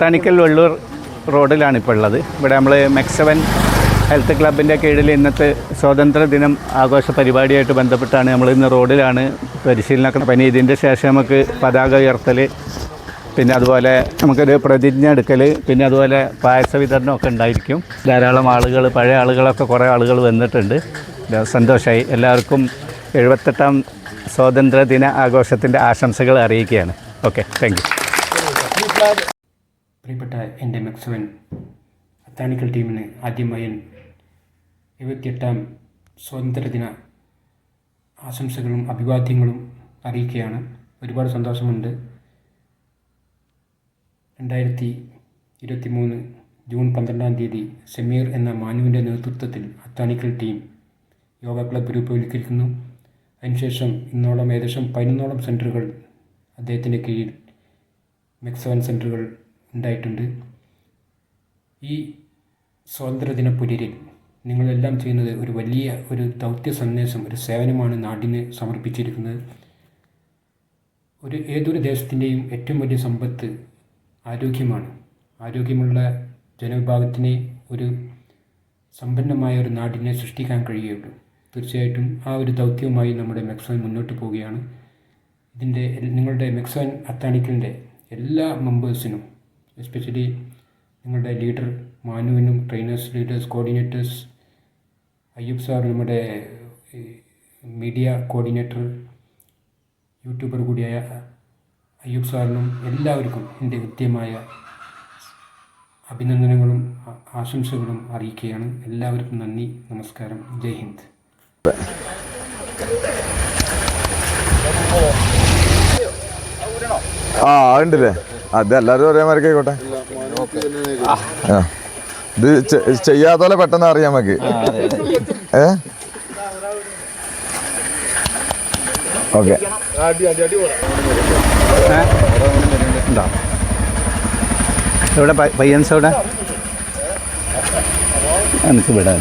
തണിക്കൽ വെള്ളൂർ റോഡിലാണ് ഇപ്പോൾ ഉള്ളത്. ഇവിടെ നമ്മൾ മെക്സവൻ ഹെൽത്ത് ക്ലബിന്റെ കീഴിൽ ഇന്നത്തെ സ്വാതന്ത്ര്യ ദിനം ആഘോഷ പരിപാടിയായിട്ട് ബന്ധപ്പെട്ടാണ് നമ്മൾ ഇന്ന് റോഡിലാണ് പരിശീലനമൊക്കെ പനി ഇതിന്റെ ശേഷം നമുക്ക് പതാക ഉയർത്തൽ പിന്നെ അതുപോലെ നമുക്കൊരു പ്രതിജ്ഞ എടുക്കൽ പിന്നെ അതുപോലെ പായസ വിതരണമൊക്കെ ഉണ്ടായിരിക്കും. ധാരാളം ആളുകൾ പഴയ ആളുകളൊക്കെ കുറേ ആളുകൾ വന്നിട്ടുണ്ട്. സന്തോഷമായി എല്ലാവർക്കും എഴുപത്തെട്ടാം സ്വാതന്ത്ര്യ ദിന ആഘോഷത്തിന്റെ ആശംസകൾ അറിയിക്കുകയാണ്. Okay thank you. പ്രിയപ്പെട്ട എന്റെ മെക്സവൻ അത്താണിക്കൽ ടീമിന് ആദ്യമായി എഴുപത്തിയെട്ടാം സ്വാതന്ത്ര്യദിന ആശംസകളും അഭിവാദ്യങ്ങളും അറിയിക്കുകയാണ്. ഒരുപാട് സന്തോഷമുണ്ട്. രണ്ടായിരത്തി ഇരുപത്തി മൂന്ന് ജൂൺ പന്ത്രണ്ടാം തീയതി സമീർ എന്ന മാനുവിന്റെ നേതൃത്വത്തിൽ അത്താണിക്കൽ ടീം യോഗ ക്ലബ്ബ് രൂപവൽക്കരിക്കുന്നു. അതിനുശേഷം ഇന്നോളം ഏകദേശം പതിനൊന്നോളം സെന്ററുകൾ അദ്ദേഹത്തിന്റെ കീഴിൽ മെക്സവൻ സെന്ററുകൾ ഉണ്ടായിട്ടുണ്ട്. ഈ സ്വാതന്ത്ര്യദിന പുലരിൽ നിങ്ങളെല്ലാം ചെയ്യുന്നത് ഒരു വലിയ ഒരു ദൗത്യ സന്ദേശം ഒരു സേവനമാണ് നാടിന് സമർപ്പിച്ചിരിക്കുന്നത്. ഒരു ഏതൊരു ദേശത്തിന്റെയും ഏറ്റവും വലിയ സമ്പത്ത് ആരോഗ്യമാണ്. ആരോഗ്യമുള്ള ജനവിഭാഗത്തിനെ ഒരു സമ്പന്നമായ ഒരു നാടിനെ സൃഷ്ടിക്കാൻ കഴിയുകയുള്ളൂ. തീർച്ചയായിട്ടും ആ ഒരു ദൗത്യവുമായി നമ്മുടെ മെക്സോൻ മുന്നോട്ട് പോവുകയാണ്. ഇതിന്റെ നിങ്ങളുടെ മെക്സോൻ അത്താണിക്കലിന്റെ എല്ലാ മെമ്പേഴ്സിനും എസ്പെഷ്യലി നിങ്ങളുടെ leader മാനുവിനും trainers leaders coordinators Ayyub sir നമ്മുടെ മീഡിയ കോർഡിനേറ്റർ യൂട്യൂബർ കൂടിയായ അയ്യൂബ് സാറിനും എല്ലാവർക്കും എന്റെ കൃത്യമായ അഭിനന്ദനങ്ങളും ആശംസകളും അറിയിക്കുകയാണ്. എല്ലാവർക്കും നന്ദി നമസ്കാരം. ജയ് ഹിന്ദ്. ആ അതുണ്ടല്ലേ അത് എല്ലാവരും ഒരേ മാർക്ക് ആയിക്കോട്ടെ. ഇത് ചെയ്യാത്തോലെ ചെയ്യാത്ത പോലെ പെട്ടെന്ന് അറിയാൻ നമുക്ക് ഏ? ഓക്കെ. ഇവിടെ പയ്യൻസ് ഇവിടെ എനിക്ക് വിടാൻ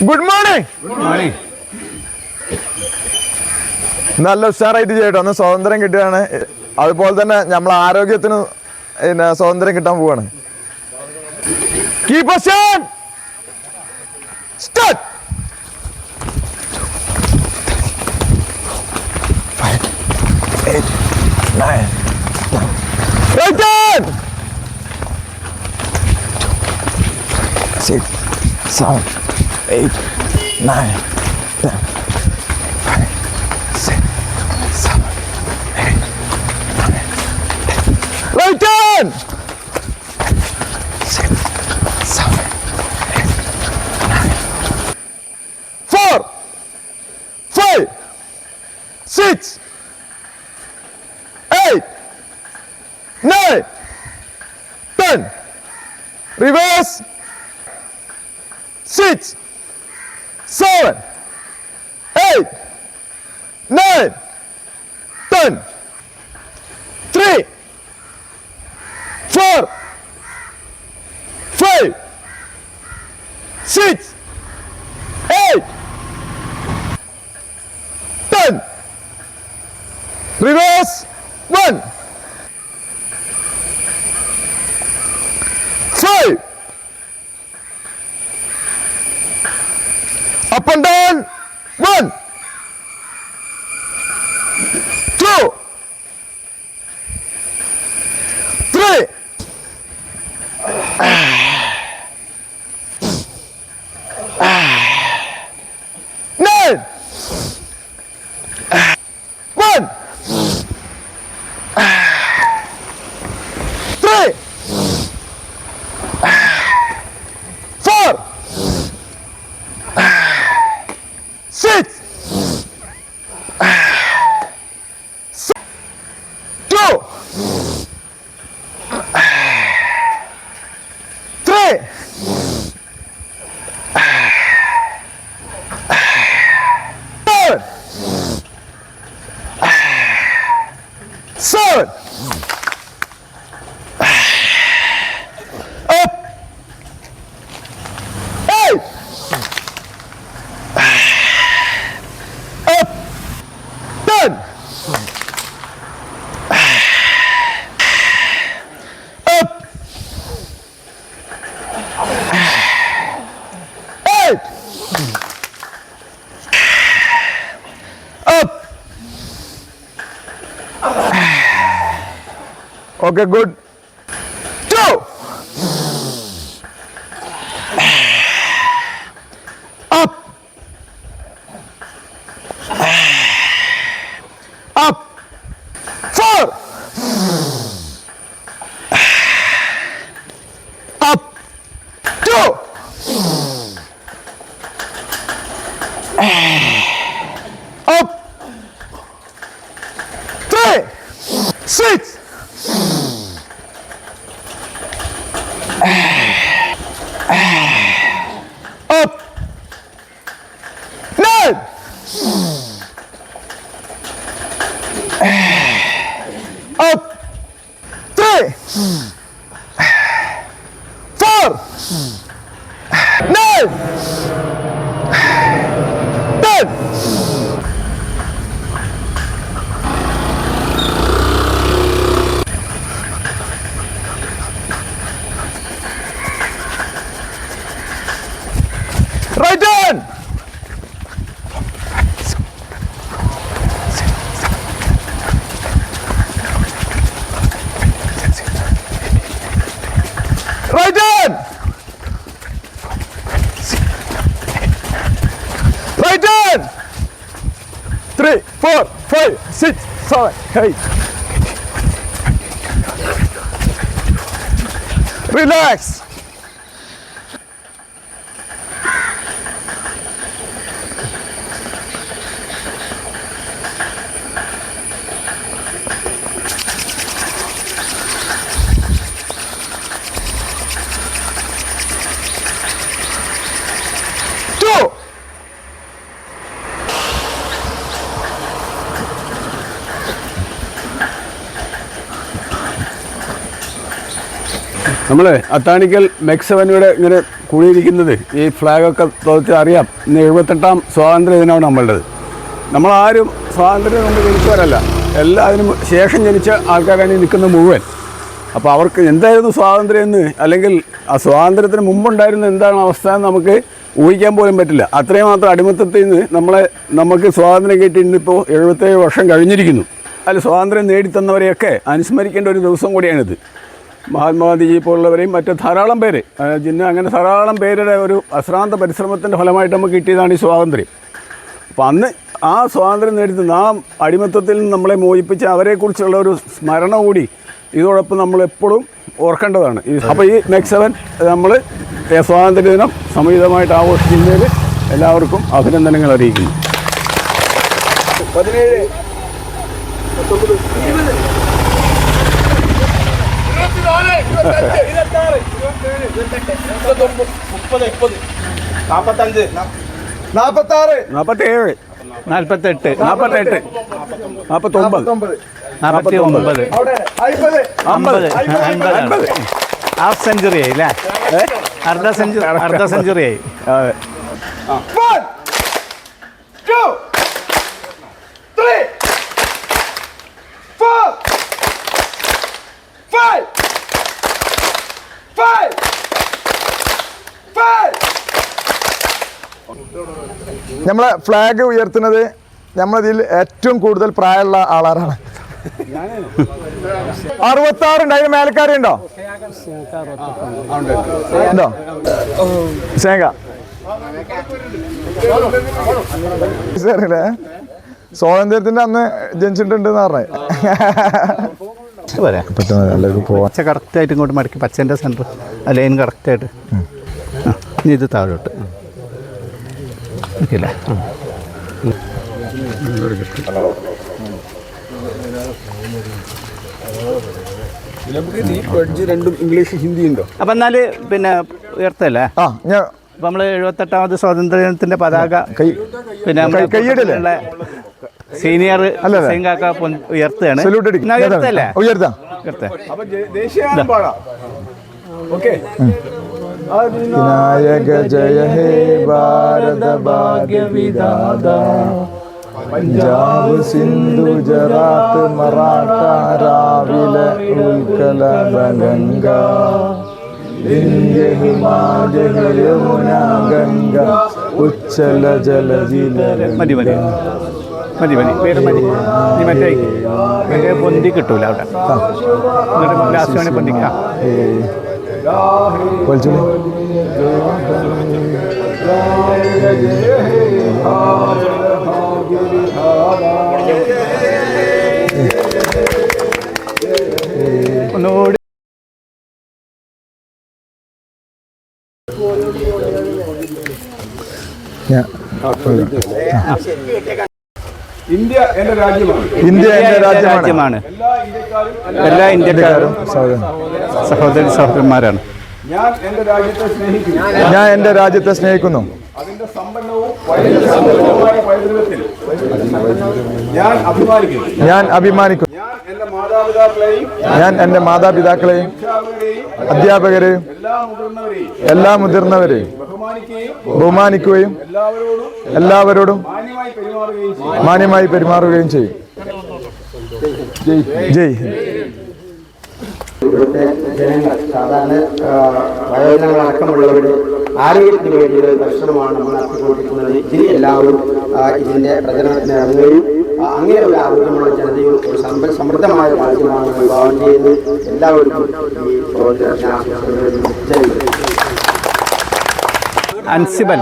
ഗുഡ് മോർണിംഗ് ഗുഡ് മോർണിംഗ് നല്ല ഉഷാറായിട്ട് ചെയ്യട്ടോ ഒന്ന് സ്വാതന്ത്ര്യം കിട്ടുകയാണ്. അതുപോലെ തന്നെ നമ്മൾ ആരോഗ്യത്തിന് പിന്നെ സ്വാതന്ത്ര്യം കിട്ടാൻ പോവാണ്. Keep start Right on! Six, seven, eight, nine, six, eight, nine, ten. Reverse. Six, seven, eight, nine, ten. Three, four, five, six, eight, ten. Reverse. One. Five. Up and down. One. Two. Three. Não! Okay good Ah. Right on. Right on. Right on. Three, four, five, six, seven, eight. Relax. നമ്മൾ അത്താണിക്കൽ മെക്സവനിയുടെ ഇങ്ങനെ കൂടിയിരിക്കുന്നത്. ഈ ഫ്ലാഗൊക്കെ തോത്തി അറിയാം. ഇന്ന് എഴുപത്തെട്ടാം സ്വാതന്ത്ര്യ ദിനമാണ് നമ്മളുടേത്. നമ്മളാരും സ്വാതന്ത്ര്യം കൊണ്ട് ജനിച്ചവരല്ല. എല്ലാ അതിനും ശേഷം ജനിച്ച ആൾക്കാരാണ് നിൽക്കുന്ന മുഴുവൻ. അപ്പോൾ അവർക്ക് എന്തായിരുന്നു സ്വാതന്ത്ര്യം എന്ന്? അല്ലെങ്കിൽ ആ സ്വാതന്ത്ര്യത്തിന് മുമ്പുണ്ടായിരുന്ന എന്താണ് അവസ്ഥ എന്ന് നമുക്ക് ഊഹിക്കാൻ പോലും പറ്റില്ല. അത്രയും മാത്രം അടിമത്തത്തിൽ നിന്ന് നമ്മളെ നമുക്ക് സ്വാതന്ത്ര്യം കിട്ടി ഇന്നിപ്പോൾ എഴുപത്തേഴ് വർഷം കഴിഞ്ഞിരിക്കുന്നു. അതിൽ സ്വാതന്ത്ര്യം നേടിത്തന്നവരെയൊക്കെ അനുസ്മരിക്കേണ്ട ഒരു ദിവസം കൂടിയാണിത്. മഹാത്മാഗാന്ധിജി പോലുള്ളവരെയും മറ്റ് ധാരാളം പേര് ജിന്ന അങ്ങനെ ധാരാളം പേരുടെ ഒരു അശ്രാന്ത പരിശ്രമത്തിന്റെ ഫലമായിട്ട് നമുക്ക് കിട്ടിയതാണ് ഈ സ്വാതന്ത്ര്യം. അപ്പം അന്ന് ആ സ്വാതന്ത്ര്യം നേടി നാം അടിമത്തത്തിൽ നിന്ന് നമ്മളെ മോചിപ്പിച്ച് അവരെക്കുറിച്ചുള്ള ഒരു സ്മരണ കൂടി ഇതോടൊപ്പം നമ്മൾ എപ്പോഴും ഓർക്കേണ്ടതാണ്. അപ്പോൾ ഈ നെക്സ്റ്റ് സെവൻ നമ്മൾ സ്വാതന്ത്ര്യ ദിനം സമീതമായിട്ട് ആഘോഷിക്കുന്നതിൽ എല്ലാവർക്കും അഭിനന്ദനങ്ങൾ അറിയിക്കുന്നു. പതിനേഴ് നാപ്പത്താറ്. നാൽപ്പത്തേഴ് നാൽപ്പത്തെട്ട് നാൽപ്പത്തെട്ട് നാൽപ്പത്തൊമ്പത് നാൽപ്പത്തി ഒമ്പത് അയ്പത് അമ്പത്. അമ്പത്. അമ്പത് ഹാഫ് സെഞ്ചുറി ആയി അല്ലേ? അർദ്ധ സെഞ്ചുറി അർദ്ധ സെഞ്ചുറി ആയി. അതെ നമ്മളെ ഫ്ലാഗ് ഉയർത്തുന്നത് നമ്മളതിൽ ഏറ്റവും കൂടുതൽ പ്രായമുള്ള ആളാരാണ്. അറുപത്താറ് ഉണ്ട് അതിന് മേലക്കാരുണ്ടോ ഉണ്ടോ? ശേഖ. സാറില്ലേ സ്വാതന്ത്ര്യത്തിന്റെ അന്ന് ജനിച്ചിട്ടുണ്ട് എന്ന് പറഞ്ഞേ പച്ച കറക്റ്റായിട്ട് ഇങ്ങോട്ട് മടക്കി പച്ചന്റെ സെന്റർ ലൈൻ കറക്റ്റായിട്ട് ആയിട്ട്. ഇനി ഇത് താഴോട്ട്. ഓക്കെ അപ്പൊ എന്നാൽ പിന്നെ ഉയർത്തല്ലേ? ആ ഞാൻ അപ്പൊ നമ്മൾ എഴുപത്തെട്ടാമത് സ്വാതന്ത്ര്യ ദിനത്തിന്റെ പതാക കൈ പിന്നെ സീനിയർ? സിംഗാക്ക ഉയർത്തുകയാണ്. ഉയർത്തല്ലേ? ഉയർത്താം. ഉയർത്തേ. വിനായക ജയ ഹേ ഭാരത ഭാഗ്യ വിദാദ പഞ്ചാബ് സിന്ധു ഗുജറാത്ത് മറാഠ രാവില ഉൽക്കല ഗംഗ ഇന്ത്യ ഹിമാലയ യമുന ഗംഗ ഉച്ചല ജലജില മതി മതി. മതി മതി. വേറെ മതി. നീ മറ്റേ മറ്റേ പൊന്തി കിട്ടൂല അവിടെ. ലാസ്റ്റ് പൊന്തിക്കാം. বলছিল ഞാൻ ഇന്ത്യ എന്റെ രാജ്യമാണ്. ഇന്ത്യ എന്റെ രാജ്യമാണ്. രാജ്യമാണ്. എല്ലാ ഇന്ത്യക്കാരും എല്ലാ ഇന്ത്യക്കാരും സഹോദരൻ. സഹോദരി സഹോദരന്മാരാണ്. ഞാൻ എന്റെ രാജ്യത്തെ സ്നേഹിക്കുന്നു. ഞാൻ എന്റെ രാജ്യത്തെ സ്നേഹിക്കുന്നു. അതിന്റെ സമ്പന്നവും വൈവിധ്യസമ്പന്നവുമായ പൈതൃകത്തിൽ ഞാൻ അഭിമാനിക്കുന്നു. ഞാൻ അഭിമാനിക്കുന്നു. ഞാൻ എന്റെ മാതാപിതാക്കളെയും ഞാൻ എന്റെ മാതാപിതാക്കളെയും അധ്യാപകരെ അധ്യാപകരെയും എല്ലാ മുതിർന്നവരെയും മുതിർന്നവരെയും ബഹുമാനിക്കുകയും എല്ലാവരോടും എല്ലാവരോടും മാന്യമായി പെരുമാറുകയും ചെയ്യും. മാന്യമായി പെരുമാറുകയും ചെയ്യും. ജയ് ഹിന്ദ്. ഇവിടുത്തെ ജനങ്ങൾ സാധാരണ ആരോഗ്യത്തിന് വേണ്ടിയുള്ള ഒരു ദർശനമാണ് നമ്മൾ നടത്തിക്കൊണ്ടിരിക്കുന്നത്. ഇതിൽ എല്ലാവരും ഇതിന്റെ പ്രചരണത്തിന് ഇറങ്ങുകയും അങ്ങനെ ഒരു ആരോഗ്യമുള്ള ജനതയും ഒരു സമ്പൽ സമൃദ്ധമായ രാജ്യമാണ് വിഭാവനം ചെയ്യുന്നത്. എല്ലാവർക്കും ഈ അൻസിബൽ.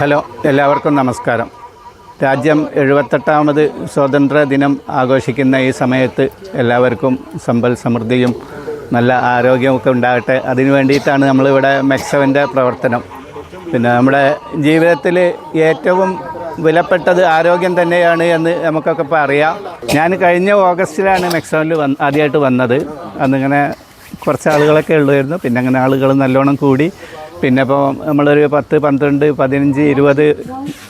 ഹലോ എല്ലാവർക്കും നമസ്കാരം. രാജ്യം എഴുപത്തെട്ടാമത് സ്വാതന്ത്ര്യ ദിനം ആഘോഷിക്കുന്ന ഈ സമയത്ത് എല്ലാവർക്കും സമ്പൽ സമൃദ്ധിയും നല്ല ആരോഗ്യമൊക്കെ ഉണ്ടാകട്ടെ. അതിനു വേണ്ടിയിട്ടാണ് നമ്മളിവിടെ മെക്സവന്റെ പ്രവർത്തനം. പിന്നെ നമ്മുടെ ജീവിതത്തിൽ ഏറ്റവും വിലപ്പെട്ടത് ആരോഗ്യം തന്നെയാണ് എന്ന് നമുക്കൊക്കെ ഇപ്പോൾ അറിയാം. ഞാൻ കഴിഞ്ഞ ഓഗസ്റ്റിലാണ് മെക്സവനിൽ വന്ന് ആദ്യമായിട്ട് വന്നത്. അന്നിങ്ങനെ കുറച്ച് ആളുകളൊക്കെ ഉള്ളുമായിരുന്നു പിന്നെ അങ്ങനെ ആളുകൾ നല്ലോണം കൂടി പിന്നെ ഇപ്പോൾ നമ്മളൊരു പത്ത് പന്ത്രണ്ട് പതിനഞ്ച് ഇരുപത്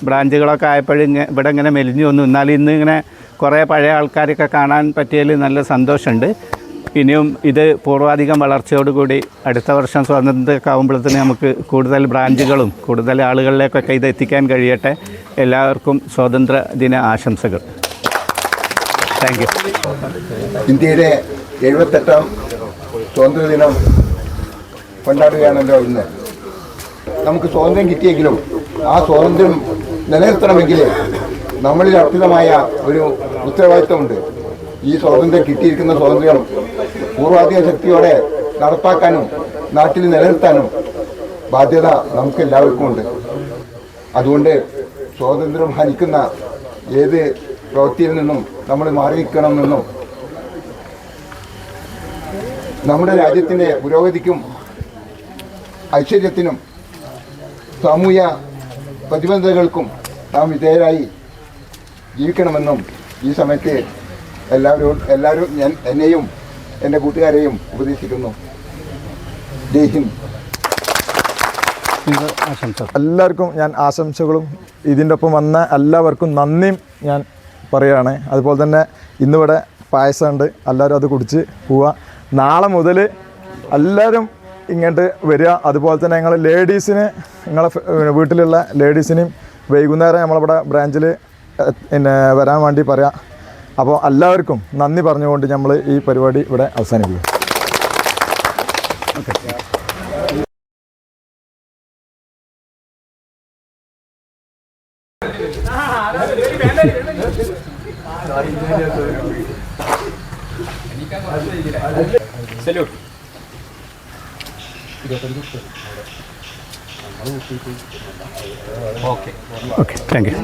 ബ്രാഞ്ചുകളൊക്കെ ആയപ്പോഴും ഇവിടെ ഇങ്ങനെ മെലിഞ്ഞു വന്നു. എന്നാലും ഇന്ന് ഇങ്ങനെ കുറേ പഴയ ആൾക്കാരൊക്കെ കാണാൻ പറ്റിയതിൽ നല്ല സന്തോഷമുണ്ട്. ഇനിയും ഇത് പൂർവാധികം വളർച്ചയോടുകൂടി അടുത്ത വർഷം സ്വാതന്ത്ര്യമൊക്കെ ആകുമ്പോഴത്തേന് നമുക്ക് കൂടുതൽ ബ്രാഞ്ചുകളും കൂടുതൽ ആളുകളിലേക്കൊക്കെ ഇത് എത്തിക്കാൻ കഴിയട്ടെ. എല്ലാവർക്കും സ്വാതന്ത്ര്യ ദിന ആശംസകൾ. താങ്ക് യു ഇന്ത്യയിലെ എഴുപത്തെട്ടാം സ്വാതന്ത്ര്യദിനം കൊണ്ടാടുകയാണല്ലോ ഇന്ന്. നമുക്ക് സ്വാതന്ത്ര്യം കിട്ടിയെങ്കിലും ആ സ്വാതന്ത്ര്യം നിലനിർത്തണമെങ്കിൽ നമ്മളിൽ അർപ്പിതമായ ഒരു ഉത്തരവാദിത്വമുണ്ട്. ഈ സ്വാതന്ത്ര്യം കിട്ടിയിരിക്കുന്ന സ്വാതന്ത്ര്യം പൂർവാധിക ശക്തിയോടെ നടപ്പാക്കാനും നാട്ടിൽ നിലനിർത്താനും ബാധ്യത നമുക്ക് എല്ലാവർക്കും ഉണ്ട്. അതുകൊണ്ട് സ്വാതന്ത്ര്യം ഹനിക്കുന്ന ഏത് പ്രവൃത്തിയിൽ നിന്നും നമ്മൾ മാറി നിൽക്കണമെന്നും നമ്മുടെ രാജ്യത്തിന്റെ പുരോഗതിക്കും ഐശ്വര്യത്തിനും സാമൂഹ്യ പ്രതിബന്ധതകൾക്കും നാം വിധേയരായി ജീവിക്കണമെന്നും ഈ സമയത്ത് എല്ലാവരും എല്ലാവരും ഞാൻ എന്നെയും എന്റെ കൂട്ടുകാരെയും ഉപദേശിക്കുന്നു. ജയ് ഹിന്ദ്. ആശംസകൾ. എല്ലാവർക്കും ഞാൻ ആശംസകളും. ഇതിന്റെ ഒപ്പം വന്ന എല്ലാവർക്കും നന്ദിയും ഞാൻ പറയുകയാണ്. അതുപോലെ തന്നെ ഇന്നിവിടെ പായസമുണ്ട്. എല്ലാവരും അത് കുടിച്ച് പോവുക. നാളെ മുതൽ എല്ലാവരും ഇങ്ങോട്ട് വരിക. അതുപോലെ തന്നെ ഞങ്ങൾ ലേഡീസിന് നിങ്ങളെ വീട്ടിലുള്ള ലേഡീസിനെയും വൈകുന്നേരം നമ്മളിവിടെ ബ്രാഞ്ചിൽ പിന്നെ വരാൻ വേണ്ടി പറയാം. അപ്പോൾ എല്ലാവർക്കും നന്ദി പറഞ്ഞുകൊണ്ട് നമ്മൾ ഈ പരിപാടി ഇവിടെ അവസാനിപ്പിക്കും. Okay thank you.